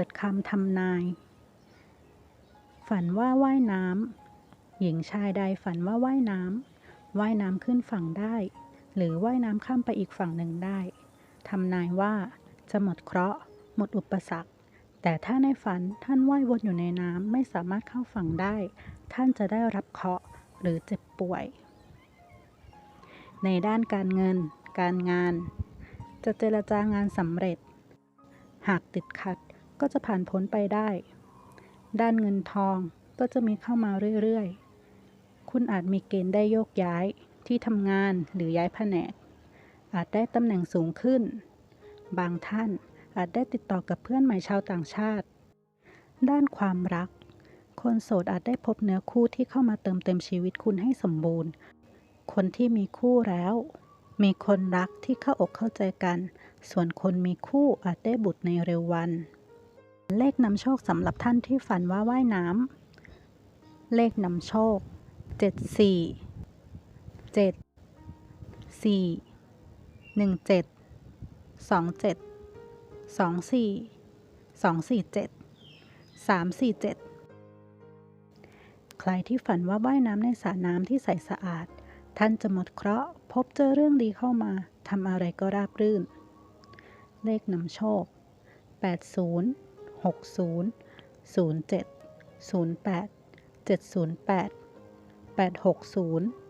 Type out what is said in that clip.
ปิดคำทำนาย ฝันว่าว่ายน้ำหญิงชายใดฝันว่าว่ายน้ำว่ายน้ำขึ้นฝั่งได้ หรือว่ายน้ำข้ามไปอีกฝั่งหนึ่งได้ทำนายว่าจะหมดเคราะห์ หมดอุปสรรค แต่ถ้าในฝันท่านว่ายวนอยู่ในน้ำไม่สามารถเข้าฝั่งได้ ท่านจะได้รับเคราะห์หรือเจ็บป่วย ในด้านการเงิน การงาน จะเจรจางานสำเร็จ หากติดขัด ก็จะผ่านพ้นไปได้ ด้านเงินทองก็จะมีเข้ามาเรื่อยๆ คุณอาจมีเกณฑ์ได้โยกย้ายที่ทำงานหรือย้ายแผนก อาจได้ตำแหน่งสูงขึ้น บางท่านอาจได้ติดต่อกับเพื่อนใหม่ชาวต่างชาติ ด้านความรัก คนโสดอาจได้พบเนื้อคู่ที่เข้ามาเติมเต็มชีวิตคุณให้สมบูรณ์ คนที่มีคู่แล้ว มีคนรักที่เข้าอกเข้าใจกัน ส่วนคนมีคู่อาจได้บุตรในเร็ววัน เลขนำโชคสำหรับท่านที่ฝันว่าว่ายน้ำ เลขนำโชค 74 7 4 17 27 24 247 347 ใครที่ฝันว่าว่ายน้ำในสระน้ำที่ใสสะอาด ท่านจะหมดเคราะห์พบเจอเรื่องดีเข้ามาทำอะไรก็ราบรื่น เลขนำโชค 80 60 07 08 708 860